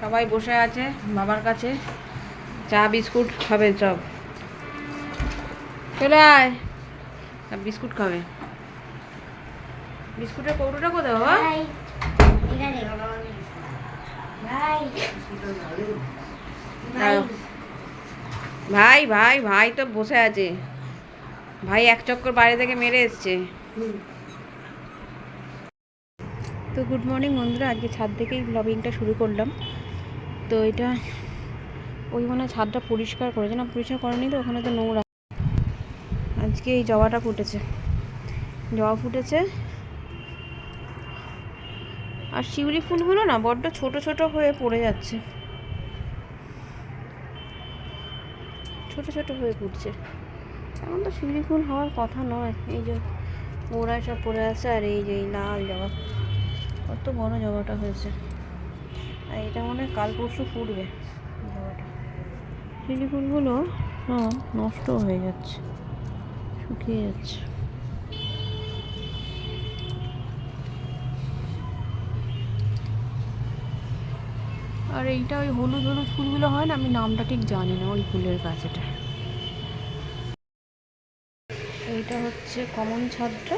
সবাই বসে আছে বাবার কাছে। চা বিস্কুট খাবে সব। চলে আয়। বিস্কুট খাবে। বিস্কুটের কৌটোটা কোথায় বাবা? ভাই এখানে। ভাই। ভাই। ভাই ভাই তো বসে আছে। ভাই এক চক্কর বাইরে থেকে মেরে এসছে। তো গুড মর্নিং বন্ধুরা আজকে ছাদ থেকেই ব্লগিংটা শুরু করলাম। তো এটা ওই মানে ছাদটা পরিষ্কার করেছে না পরিষ্কার করেনি তো, ওখানে তো নোংরা। আজকে এই জবাটা ফুটেছে। জবা ফুটেছে। আর শিউলি ফুলগুলো না বড্ড ছোট ছোট হয়ে পড়ে যাচ্ছে। ছোট ছোট হয়ে ফুটছে। এখন তো শিউলি ফুল হওয়ার কথা নয়। এই যে ওরা সব পড়ে আছে আর এই যে লাল জবা। কত বড় জবাটা হয়েছে। আর এটা মনে হয় কাল পরশু ফুটবে। শিউলি ফুলগুলো নষ্ট হয়ে যাচ্ছে। শুকিয়ে যাচ্ছে। আর এইটা ওই হলুদ হলুদ ফুলগুলো হয় না আমি নামটা ঠিক জানি না ওই ফুলের গাছ এটা এইটা হচ্ছে কমন ছাদটা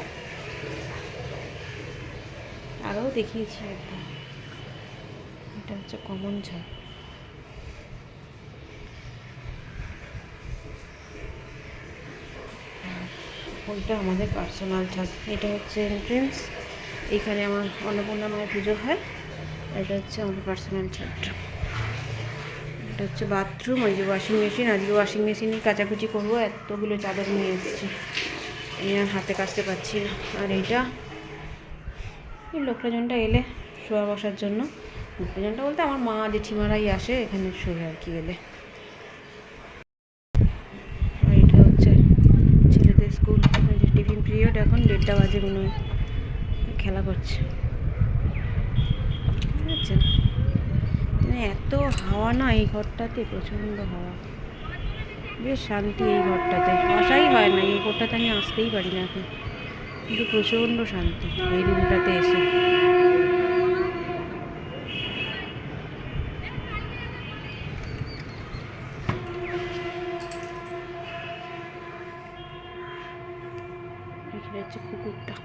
আরও দেখিয়েছি একদম এটা হচ্ছে কমন আর ওইটা আমাদের পার্সোনাল ছাদ এটা হচ্ছে এন্ট্রেন্স এখানে আমার অন্নপূর্ণা মায়ের পুজো হয়। এটা হচ্ছে আমার পার্সোনাল ছাদটা এটা হচ্ছে বাথরুম ওই যে ওয়াশিং মেশিন আজকে ওয়াশিং মেশিনে কাচাকুচি করব, এতগুলো চাদর নিয়ে এসেছি। এই হাতে কাচতে পারছি না। আর এইটা, এই লোকটাজনটা এলে শোয়া বসার জন্য। লোকটাজনটা বলতে আমার মা জেঠিমারাই আসে, এখানে শোয়ে আর কি আর এটা হচ্ছে ছেলেদের স্কুল টিফিন পিরিয়ড, এখন দেড়টা বাজে মনে খেলা করছে। মানে এত হাওয়া না এই ঘরটাতে, প্রচণ্ড হাওয়া। বেশ শান্তি এই ঘরটাতে। আসাই হয় না, এই ঘরটাতে আমি আসতেই পারি না এখন। কিন্তু প্রচণ্ড শান্তি এই রুমটাতে এসে। এখানে হচ্ছে পুকুরটা।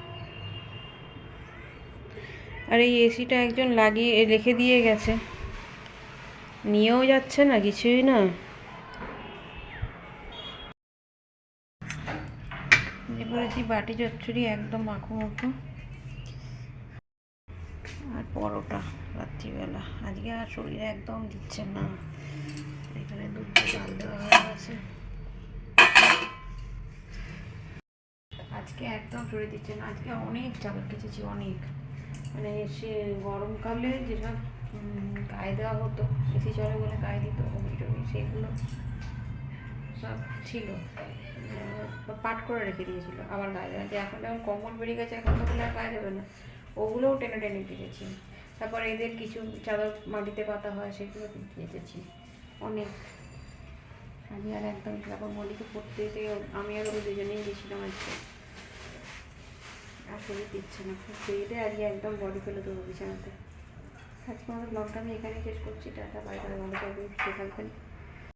আর এই এসিটা একজন লাগিয়ে রেখে দিয়ে গেছে। নিয়েও যাচ্ছে না, কিছুই না। করেছি বাটি চচ্চড়ি একদম মাখো মাখো। আর পরোটা রাত্রিবেলা। আজকে আর শরীরে একদম দিচ্ছে না। এখানে দুধ ডাল দেওয়া হয়ে গেছে। আজকে একদম শরীর দিচ্ছে না। আজকে অনেক চাদর কেচেছি, অনেক। মানে সে গরমকালে যেসব গায়ে দেওয়া হতো এসি চলে বলে গায়ে দিত সেগুলো সব ছিল। পাট করে রেখে দিয়েছিল আবার গায়ে। দেওয়া যে এখন যখন কম্বল বেরিয়ে গেছে, এখন তো আর গায়ে দেবে না। ওগুলোও টেনে টেনে দিয়েছি তারপর এদের কিছু চাদর মাটিতে পাতা হয়, সেগুলো কেচেছি। অনেক। আমি আর একদম তারপর মলিকে পড়তে আমি আর ওই দুজনেই গেছিলাম আজকে। আর শরীর দিচ্ছে না। খুব খেয়ে আজকে একদম বডি ফেলে দেবো বিছানাতে। আজকে আমাদের ব্লগটা আমি এখানে শেষ করছি। টাটা বাই করে ভালো থাকবেন, সুস্থ থাকবেন।